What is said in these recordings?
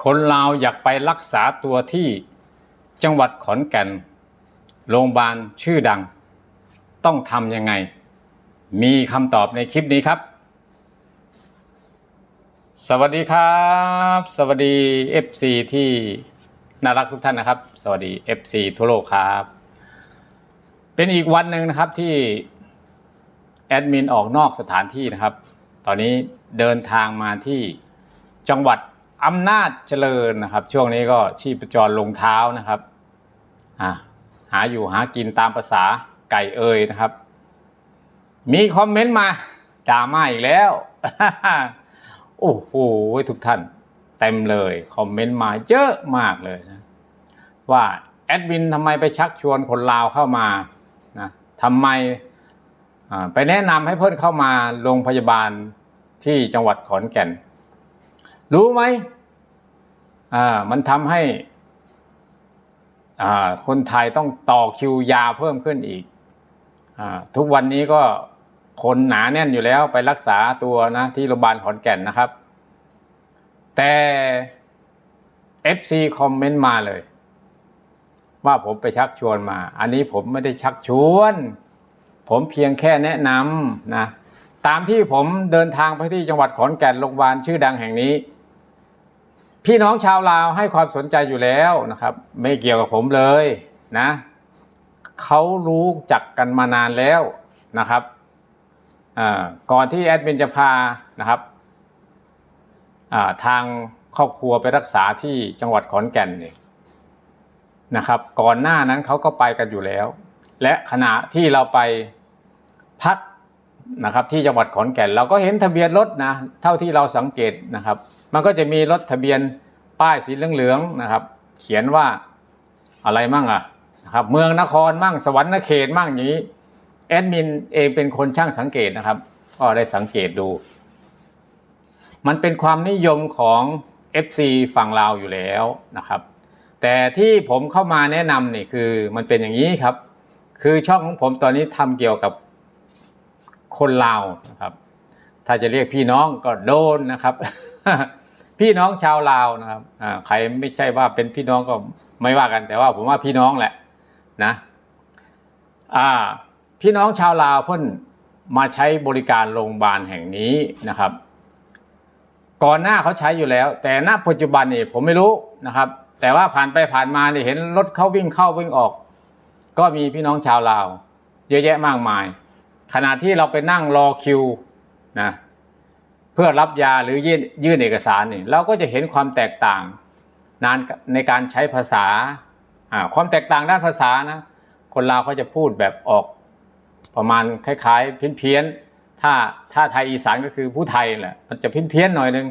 คนลาวอยากไปรักษาตัวที่จังหวัดขอนแก่น โรงพยาบาลชื่อดัง ต้องทำยังไง มีคำตอบในคลิปนี้ครับ สวัสดีครับ สวัสดี FC ที่น่ารักทุกท่านนะครับ สวัสดี FC ทั่วโลกครับ เป็นอีกวันหนึ่งนะครับที่แอดมินออกนอกสถานที่นะครับ ตอนนี้เดินทางมาที่จังหวัด อำนาจเจริญนะครับ ช่วงนี้ก็ชีพจรลงเท้านะครับอหาอยู่หากินตามภาษาไก่เอ่ยนะครับ มีคอมเมนต์มาด่ามาอีกแล้ว โอ้โหทุกท่าน เต็มเลยคอมเมนต์มาเยอะมากเลยนะ ว่าแอดมินทำไมไปชักชวนคนลาวเข้ามานะทำไมไปแนะนำให้เพื่อนเข้ามาโรงพยาบาลที่จังหวัดขอนแก่น รู้ไหมอ่ามันทำให้อ่าคนไทยต้องต่อคิวยาวเพิ่มขึ้นอีกอ่าทุกวันนี้ก็คนหนาแน่นอยู่แล้วไปรักษาตัวนะที่โรงพยาบาลขอนแก่นนะครับ แต่ FC คอมเมนต์มาเลย ว่าผมไปชักชวนมา อันนี้ผมไม่ได้ชักชวน ผมเพียงแค่แนะนำนะ ตามที่ผมเดินทางไปที่จังหวัดขอนแก่นโรงพยาบาลชื่อดังแห่งนี้ พี่น้องชาวลาวให้ความสนใจอยู่แล้วนะครับ ไม่เกี่ยวกับผมเลยนะเขารู้จักกันมานานแล้วนะครับก่อนที่แอดมินจะพานะครับทางครอบครัวไปรักษาที่จังหวัดขอนแก่นเนี่ยนะครับ ก่อนหน้านั้นเขาก็ไปกันอยู่แล้ว และขณะที่เราไปพัก นะครับที่จังหวัดขอนแก่นเราก็เห็นทะเบียนรถนะเท่าที่เราสังเกตนะครับ มันก็จะมีรถทะเบียนป้ายสีเหลืองๆนะครับ เขียนว่าอะไรมั่งอะนะครับเมืองนครมั่งสวรรค์เขตมั่งอย่างนี้แอดมินเองเป็นคนช่างสังเกตนะครับ ก็ได้สังเกตดู มันเป็นความนิยมของ FC ฝั่งลาวอยู่แล้วนะครับ แต่ที่ผมเข้ามาแนะนำนี่คือมันเป็นอย่างนี้ครับ คือช่องของผมตอนนี้ทำเกี่ยวกับ คนลาวนะครับ ถ้าจะเรียกพี่น้องก็โดนนะครับ พี่น้องชาวลาวนะครับใครไม่ใช่ว่าเป็นพี่น้องก็ไม่ว่ากัน แต่ว่าผมว่าพี่น้องแหละนะพี่น้องชาวลาวเพิ่นมาใช้บริการโรงพยาบาลแห่งนี้นะครับ ก่อนหน้าเขาใช้อยู่แล้ว แต่ณปัจจุบันนี่ผมไม่รู้นะครับ แต่ว่าผ่านไปผ่านมาเนี่ยเห็นรถเขาวิ่งเข้าวิ่งออก ก็มีพี่น้องชาวลาว เยอะแยะมากมาย ขณะที่เราไปนั่งรอคิวนะเพื่อรับยาหรือยื่นยื่นเอกสารนี่เราก็จะเห็นความแตกต่างนานในการใช้ภาษาความแตกต่างด้านภาษานะคนลาวเขาจะพูดแบบออกประมาณคล้ายๆ เพี้ยนๆถ้าถ้าไทยอีสานก็คือผู้ไทยแหละมันจะเพี้ยนๆหน่อยนึง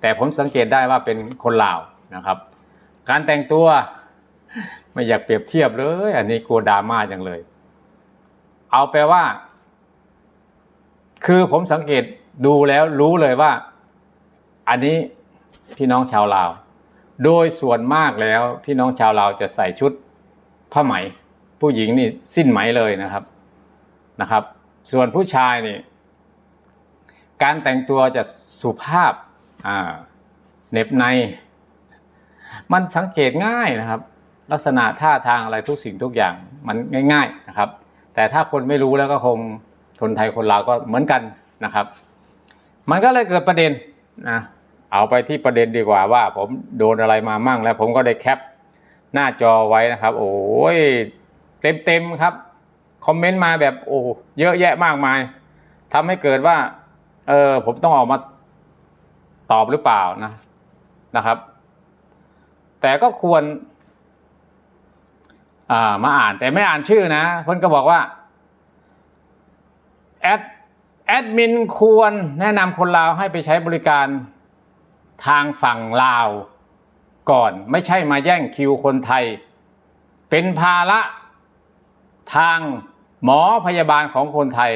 แต่ผมสังเกตได้ว่าเป็นคนลาวนะครับ การแต่งตัวไม่อยากเปรียบเทียบเลย อันนี้กลัวดราม่าจังเลย เอาแปลว่า คือผมสังเกตดูแล้วรู้เลยว่า อันนี้พี่น้องชาวลาว โดยส่วนมากแล้วพี่น้องชาวลาวจะใส่ชุดผ้าไหม ผู้หญิงนี่สิ้นไหมเลยนะครับนะครับ ส่วนผู้ชายนี่ การแต่งตัวจะสุภาพอ่าเน็บใน มันสังเกตง่ายนะครับ ลักษณะท่าทางอะไรทุกสิ่งทุกอย่างมันง่าย ๆนะครับ แต่ถ้าคนไม่รู้แล้วก็คง คนไทยคนลาวก็เหมือนกันนะครับ มันก็เลยเกิดประเด็นนะเอาไปที่ประเด็นดีกว่าว่า ผมโดนอะไรมามั่งแล้ว ผมก็ได้แคปหน้าจอไว้นะครับ โอ้ยเต็มๆครับคอมเมนต์มาแบบโอ้เยอะแยะมากมายทำให้เกิดว่า เออผมต้องออกมาตอบหรือเปล่านะนะครับ แต่ก็ควร อ่ามาอ่านแต่ไม่อ่านชื่อนะเพิ่อนก็บอกว่า แอดแอดมินควรแนะนำคนลาวให้ไปใช้บริการทางฝั่งลาวก่อนไม่ใช่มาแย่งคิวคนไทย เป็นภาระทางหมอพยาบาลของคนไทย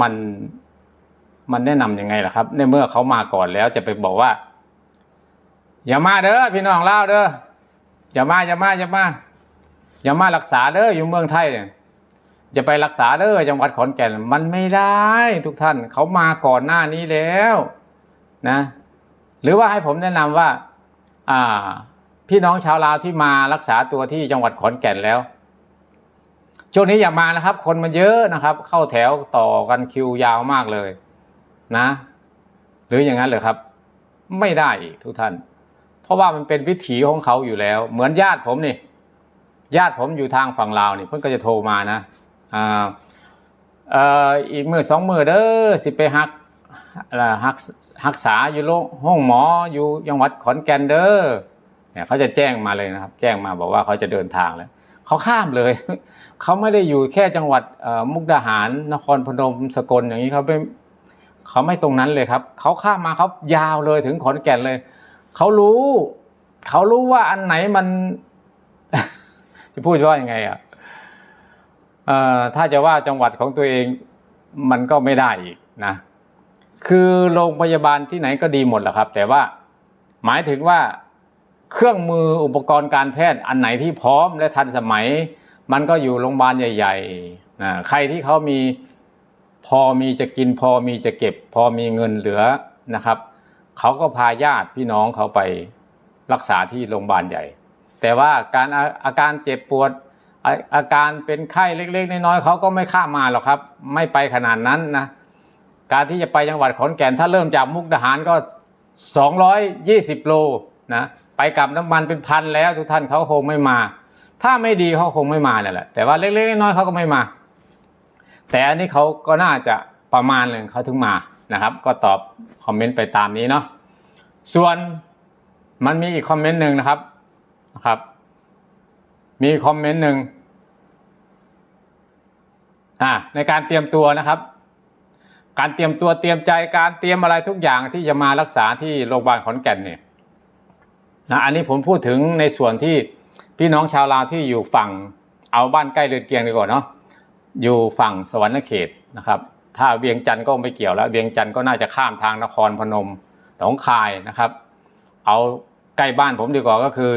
มันมันแนะนำยังไงล่ะครับ ในเมื่อเขามาก่อนแล้วจะไปบอกว่า อย่ามาเด้อพี่น้องลาวเด้ออย่ามาอย่ามาอย่ามาอย่ามารักษาเด้ออยู่เมืองไทยเนี่ย จะไปรักษาเด้อจังหวัดขอนแก่นมันไม่ได้ทุกท่านเขามาก่อนหน้านี้แล้วนะหรือว่าให้ผมแนะนำว่าอ่าพี่น้องชาวลาวที่มารักษาตัวที่จังหวัดขอนแก่นแล้วช่วงนี้อย่ามานะครับ คนมันเยอะนะครับ เข้าแถวต่อกันคิวยาวมากเลยนะ หรืออย่างนั้นเลยครับ ไม่ได้ทุกท่าน เพราะว่ามันเป็นวิถีของเขาอยู่แล้ว เหมือนญาติผมนี่ญาติผมอยู่ทางฝั่งลาวนี่เพิ่นก็จะโทรมานะ อ่าเอ่ออีกมือสองมือเด้อสิไปฮักหักฮักษาอยู่โรงห้องหมออยู่จังหวัดขอนแก่นเด้อเนี่ยเขาจะแจ้งมาเลยนะครับ แจ้งมาบอกว่าเขาจะเดินทางแล้วเขาข้ามเลย เขาไม่ได้อยู่แค่จังหวัดมุกดาหาร นครพนมสกลอย่างนี้เขาไม่เขาไม่ตรงนั้นเลยครับ เขาข้ามมาเขายาวเลยถึงขอนแก่นเลย เขารู้ เขารู้ว่าอันไหนมัน จะพูดว่ายังไงอะเอ่อ ถ้าจะว่าจังหวัดของตัวเองมันก็ไม่ได้อีกนะคือโรงพยาบาลที่ไหนก็ดีหมดแหละครับ แต่ว่าหมายถึงว่าเครื่องมืออุปกรณ์การแพทย์อันไหนที่พร้อมและทันสมัย มันก็อยู่โรงพยาบาลใหญ่ๆนะใครที่เขามีพอมีจะกินพอมีจะเก็บ พอมีเงินเหลือนะครับเขาก็พาญาติพี่น้องเขาไปรักษาที่โรงพยาบาลใหญ่ แต่ว่าการอาอาการเจ็บปวด อาการเป็นไข้เล็ก ๆ น้อยๆเขาก็ไม่ข้ามมาหรอกครับ ไม่ไปขนาดนั้นนะการที่จะไปจังหวัดขอนแก่นถ้าเริ่มจากมุกดาหารก็ 220 โลนะไปกลับน้ำมันเป็นพันแล้วทุกท่านเขาคงไม่มา ถ้าไม่ดีเขาคงไม่มาแหละแต่ว่าเล็กๆน้อยๆเขาก็ไม่มา แต่อันนี้เขาก็น่าจะประมาณหนึ่งเขาถึงมานะครับ ก็ตอบคอมเมนต์ไปตามนี้เนาะส่วนมันมีอีกคอมเมนต์หนึ่งนะครับนะครับ มีคอมเมนต์หนึ่ง อ่าในการเตรียมตัวนะครับ การเตรียมตัวเตรียมใจการเตรียมอะไรทุกอย่างที่จะมารักษาที่โรงพยาบาลขอนแก่นเนี่ยนะอันนี้ผมพูดถึงในส่วนที่พี่น้องชาวลาวที่อยู่ฝั่งเอาบ้านใกล้เรือนเคียงดีกว่าเนาะอยู่ฝั่งสวรรณเขตนะครับ ถ้าเวียงจันทร์ก็ไม่เกี่ยวแล้วเวียงจันทร์ก็น่าจะข้ามทางนครพนมหนองคายนะครับ เอาใกล้บ้านผมดีกว่าก็คือ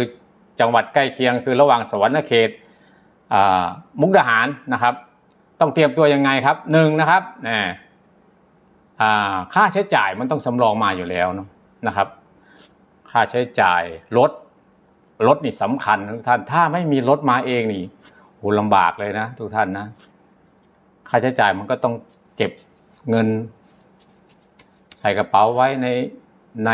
จังหวัดใกล้เคียงคือระหว่างสวรรณเขตมุกดาหารนะครับ ต้องเตรียมตัวยังไงครับหนึ่งนะครับแ่าค่าใช้จ่ายมันต้องสำรองมาอยู่แล้วเนอะนะครับ ค่าใช้จ่ายรถรถนี่สำคัญทุกท่าน ถ้าไม่มีรถมาเองนี่โหลำบากเลยนะทุกท่านนะ ค่าใช้จ่ายมันก็ต้องเก็บเงิน ใส่กระเป๋าไว้ในใน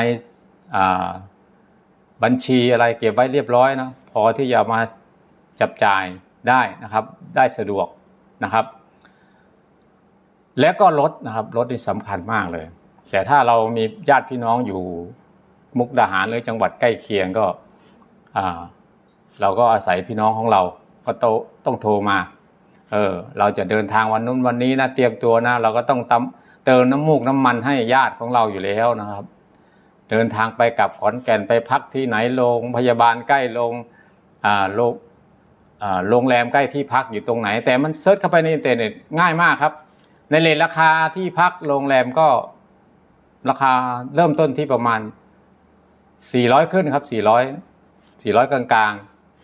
บัญชีอะไรเก็บไว้เรียบร้อยนะพอที่จะมาจับจ่ายได้นะครับ ได้สะดวกนะครับ และก็รถนะครับรถนี่สำคัญมากเลย แต่ถ้าเรามีญาติพี่น้องอยู่มุกดาหารหรือจังหวัดใกล้เคียงก็เราก็อาศัยพี่น้องของเราก็ตต้องโทรมาเออเราจะเดินทางวันนู้นวันนี้นะเตรียมตัวนะ เราก็ต้องเติมน้ำมูกน้ำมันให้ญาติของเราอยู่แล้วนะครับ เดินทางไปกลับขอนแก่นไปพักที่ไหนโรงพยาบาลใกล้โรงอ่าโรงโรงแรมใกล้ที่พักอยู่ตรงไหน แต่มันเซิร์ชเข้าไปในอินเทอร์เน็ตง่ายมากครับ ในเลทราคาที่พักโรงแรมก็ราคาเริ่มต้นที่ประมาณ 400 ขึ้นครับ 400 400 กลาง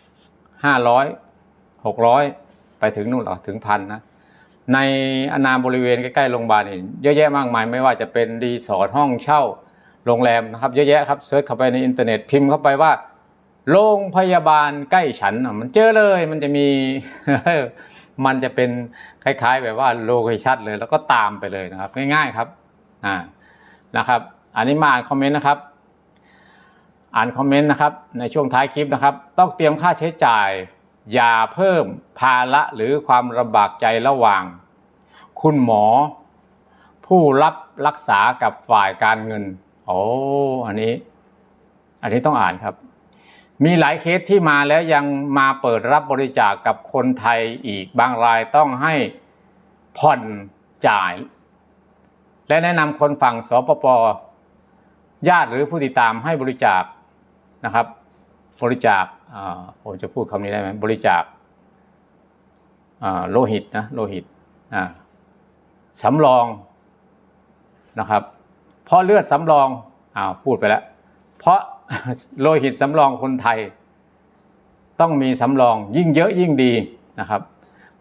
ๆ500 600 ไปถึงนู่นหรอถึงพันนะ ในอนามบริเวณใกล้ๆโรงพยาบาลนี่เยอะแยะมากมายไม่ว่าจะเป็นรีสอร์ทห้องเช่าโรงแรมนะครับเยอะแยะครับเซิร์ชเข้าไปในอินเทอร์เน็ตพิมพ์เข้าไปว่าโรงพยาบาลใกล้ฉันมันเจอเลยมันจะมี มันจะเป็นคล้ายๆ แบบว่าโลเคชั่นเลยแล้วก็ตามไปเลยนะครับ ง่าย ๆครับอ่านะครับ อันนี้มาอ่านคอมเมนต์นะครับ อ่านคอมเมนต์นะครับ ในช่วงท้ายคลิปนะครับ ต้องเตรียมค่าใช้จ่าย อย่าเพิ่มภาระหรือความลำบากใจระหว่าง คุณหมอ ผู้รับรักษากับฝ่ายการเงินโอ้อันนี้ อันนี้ต้องอ่านครับ มีหลายเคสที่มาแล้วยังมาเปิดรับบริจาคกับคนไทยอีกบางรายต้องให้ผ่อนจ่าย และแนะนำคนฝั่งสปปญาติหรือผู้ติดตามให้บริจาคนะครับ บริจาคผมจะพูดคำนี้ได้ไหมบริจาคโลหิตนะโลหิตสำรองนะครับ เพราะเลือดสำรองอ้าวพูดไปแล้ว เพราะ โลหิตสำรองคนไทย ต้องมีสำรองยิ่งเยอะยิ่งดีนะครับ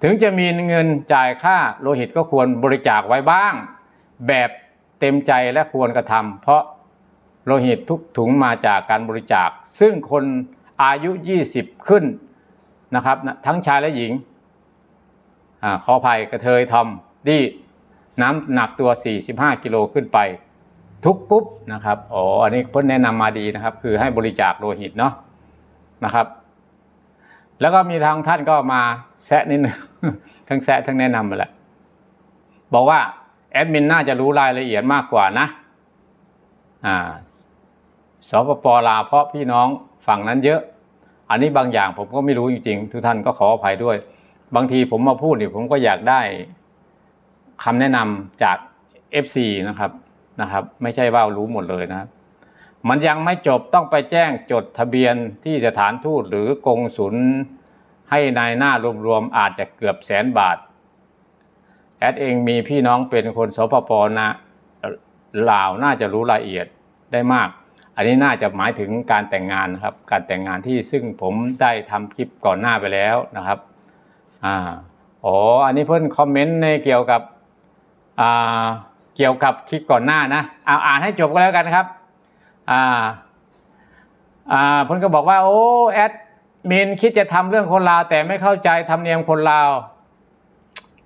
ถึงจะมีเงินจ่ายค่าโลหิตก็ควรบริจาคไว้บ้าง แบบเต็มใจและควรกระทำเพราะโลหิตทุกถุงมาจากการบริจาค ซึ่งคนอายุ 20 ขึ้นนะครับ ทั้งชายและหญิงอขออภัยกระเทยทอมที่น้ำหนักตัว 45 กิโลขึ้นไป ทุกกรุ๊ปนะครับอ๋ออันนี้เพิ่นแนะนำมาดีนะครับ คือให้บริจาคโลหิตเนาะนะครับ แล้วก็มีทางท่านก็มาแซะนิดนึงทั้งแซะทั้งแนะนำมาแหละบอกว่าแอดมินน่าจะรู้รายละเอียดมากกว่านะอ่าสปปลาเพราะพี่น้องฝั่งนั้นเยอะ อันนี้บางอย่างผมก็ไม่รู้จริงๆทุกท่านก็ขออภัยด้วย บางทีผมมาพูดเนี่ยผมก็อยากได้คำแนะนำจาก FC นะครับ นะครับ ไม่ใช่ว่ารู้หมดเลยนะครับมันยังไม่จบต้องไปแจ้งจดทะเบียนที่สถานทูตหรือกงสุลให้นายหน้ารวมๆอาจจะเกือบแสนบาท แอดเองมีพี่น้องเป็นคนสปปนะลาวน่าจะรู้รายละเอียดได้มาก อันนี้น่าจะหมายถึงการแต่งงานนะครับ การแต่งงานที่ซึ่งผมได้ทำคลิปก่อนหน้าไปแล้วนะครับอ่าอ๋ออันนี้เพิ่นคอมเมนต์ในเกี่ยวกับอ่า เกี่ยวกับคลิปก่อนหน้านะเอาอ่านให้จบก็แล้วกันครับอ่าอ่าพนก็บอกว่าโอ้แอดมินคิดจะทำเรื่องคนลาว แต่ไม่เข้าใจธรรมเนียมคนลาว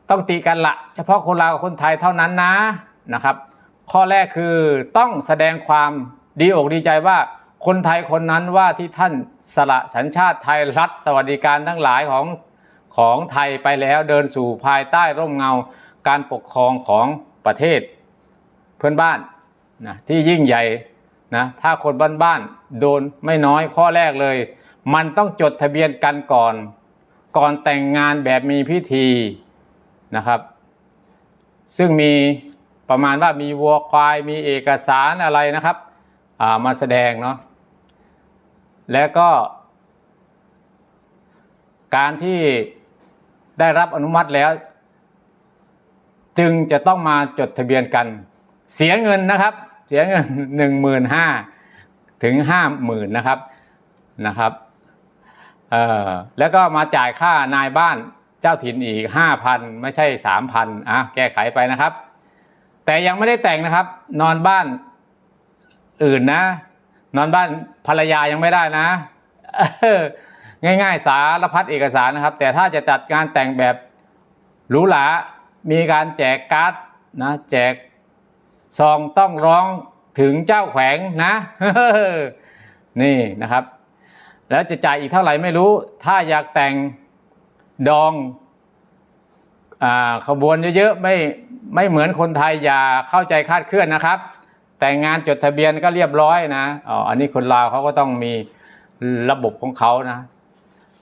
ต้องตีกันละเฉพาะคนลาวกับคนไทยเท่านั้นนะนะครับ ข้อแรกคือต้องแสดงความดีอกดีใจว่าคนไทยคนนั้นว่าที่ท่านสละสัญชาติไทยรัฐสวัสดิการทั้งหลายของของไทยไปแล้วเดินสู่ภายใต้ร่มเงาการปกครองของประเทศ เพื่อนบ้านนะที่ยิ่งใหญ่นะถ้าคนบ้านๆโดนไม่น้อยข้อแรกเลย มันต้องจดทะเบียนกันก่อน ก่อนแต่งงานแบบมีพิธีนะครับ ซึ่งมีประมาณว่ามีวัวควายมีเอกสารอะไรนะครับามาแสดงเนาะแล้วก็ การที่ได้รับอนุมัติแล้ว จึงจะต้องมาจดทะเบียนกัน เสียเงินนะครับ เสียเงินหนึ่งหมื่นห้าถึงห้าหมื่นนะครับนะครับเอ่อแล้วก็มาจ่ายค่านายบ้านเจ้าถิ่นอีกห้าพันไม่ใช่สามพันอะแก้ไขไปนะครับ แต่ยังไม่ได้แต่งนะครับ นอนบ้านอื่นนะ นอนบ้านภรรยายังไม่ได้นะ ง่ายๆ สารพัดเอกสารนะครับ แต่ถ้าจะจัดงานแต่งแบบหรูหรา มีการแจกการ์ดนะ แจก ซองต้องร้องถึงเจ้าแขวงนะ นี่นะครับ แล้วจะจ่ายอีกเท่าไหร่ไม่รู้ ถ้าอยากแต่งดองอขบวนเยอะๆไม่ไม่เหมือนคนไทยอย่าเข้าใจคาดเคลื่อนนะครับ แต่งงานจดทะเบียนก็เรียบร้อยนะอ๋ออันนี้คนลาวเขาก็ต้องมีระบบของเขานะ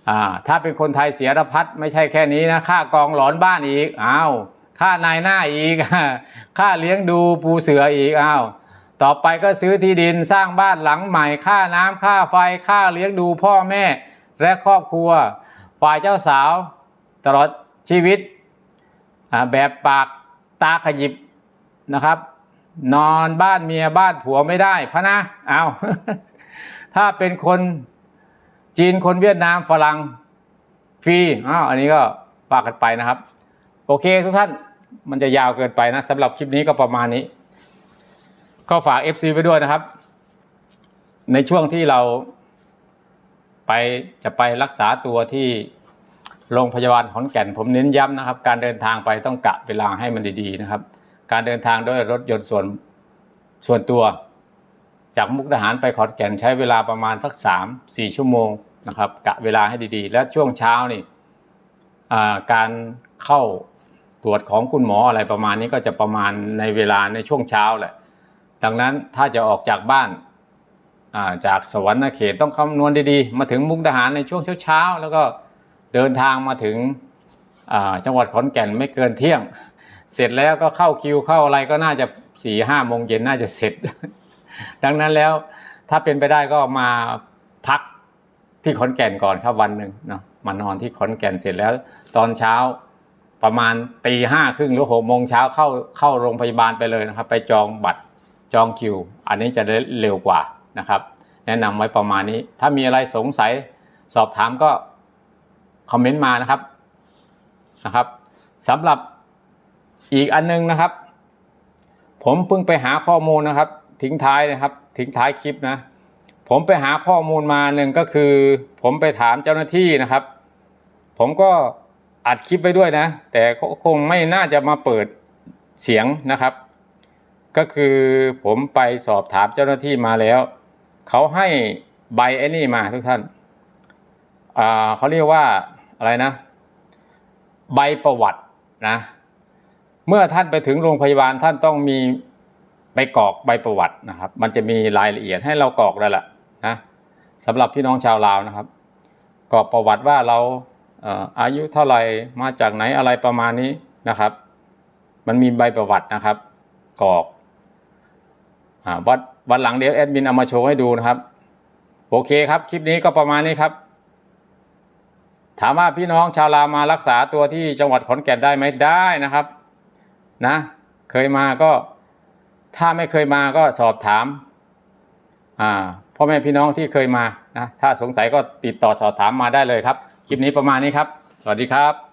อ่าถ้าเป็นคนไทยเสียรพัดไม่ใช่แค่นี้นะค่ากองหลอนบ้านอีกอ้าว ค่านายหน้าอีก ค่าเลี้ยงดูปูเสืออีกอ้าวต่อไปก็ซื้อที่ดินสร้างบ้านหลังใหม่ ค่าน้ำค่าไฟค่าเลี้ยงดูพ่อแม่และครอบครัว ฝ่ายเจ้าสาว ตลอดชีวิต แบบปากตาขยิบนะครับ นอนบ้านเมียบ้านผัวไม่ได้พะนะเอาถ้าเป็นคนจีนคนเวียดนามฝรั่งฟรีอ้าวอันนี้ก็ปากกันไปนะครับ โอเคทุกท่านมันจะยาวเกินไปนะสำหรับคลิปนี้ก็ประมาณนี้ ก็ฝาก FC ไปด้วยนะครับ ในช่วงที่เราไปจะไปรักษาตัวที่โรงพยาบาลขอนแก่นผมเน้นย้ำนะครับ การเดินทางไปต้องกะเวลาให้มันดีๆนะครับ การเดินทางด้วยรถยนต์ส่วนส่วนตัว จากมุกดาหารไปขอนแก่นใช้เวลาประมาณสักสามสี่ชั่วโมงนะครับ กะเวลาให้ดีๆ และช่วงเช้านี่การเข้า ตรวจของคุณหมออะไรประมาณนี้ก็จะประมาณในเวลาในช่วงเช้าแหละ ดังนั้นถ้าจะออกจากบ้านาจากสวรรค์เขตต้องคำนวณดีๆ มาถึงมุกดาหารในช่วงเช้าๆแล้วก็เดินทางมาถึงจังหวัดขอนแก่นไม่เกินเที่ยง เสร็จแล้วก็เข้าคิวเข้าอะไรก็น่าจะสี่ห้าโมงเย็นน่าจะเสร็จ ดังนั้นแล้วถ้าเป็นไปได้ก็มาพักที่ขอนแก่นก่อนครับวันหนึ่งเนาะมานอนที่ขอนแก่นเสร็จแล้ว ตอนเช้า ประมาณตีห้าครึ่งหรือหกโมงเช้าเข้าเข้าโรงพยาบาลไปเลยนะครับ ไปจองบัตรจองคิว อันนี้จะได้เร็วกว่านะครับ แนะนำไว้ประมาณนี้ ถ้ามีอะไรสงสัยสอบถามก็คอมเมนต์มานะครับนะครับสำหรับอีกอันนึงนะครับ ผมเพิ่งไปหาข้อมูลนะครับ ทิ้งท้ายนะครับ ทิ้งท้ายคลิปนะผมไปหาข้อมูลมาหนึ่งก็คือ ผมไปถามเจ้าหน้าที่นะครับ ผมก็ อัดคลิปไว้ด้วยนะ แต่คงไม่น่าจะมาเปิดเสียงนะครับ ก็คือผมไปสอบถามเจ้าหน้าที่มาแล้ว เขาให้ใบไอ้นี่มาทุกท่านอ่าเขาเรียกว่าอะไรนะ ใบประวัตินะ เมื่อท่านไปถึงโรงพยาบาลท่านต้องมีไปกรอกใบประวัตินะครับ มันจะมีรายละเอียดให้เรากรอกแล้วล่ะนะสำหรับพี่น้องชาวลาวนะครับกรอกประวัติว่าเรา อายุเท่าไหร่มาจากไหนอะไรประมาณนี้นะครับ มันมีใบประวัตินะครับกรอกอวัดวันหลังเดี๋ยวแอดมินเอามาโชว์ให้ดูนะครับ โอเคครับ คลิปนี้ก็ประมาณนี้ครับ ถามว่าพี่น้องชาวลามารักษาตัวที่จังหวัดขอนแก่นได้ไหมได้นะครับนะเคยมาก็ถ้าไม่เคยมาก็สอบถามพ่อแม่พี่น้องที่เคยมานะถ้าสงสัยก็ติดต่อสอบถามมาได้เลยครับ คลิปนี้ประมาณนี้ครับ สวัสดีครับ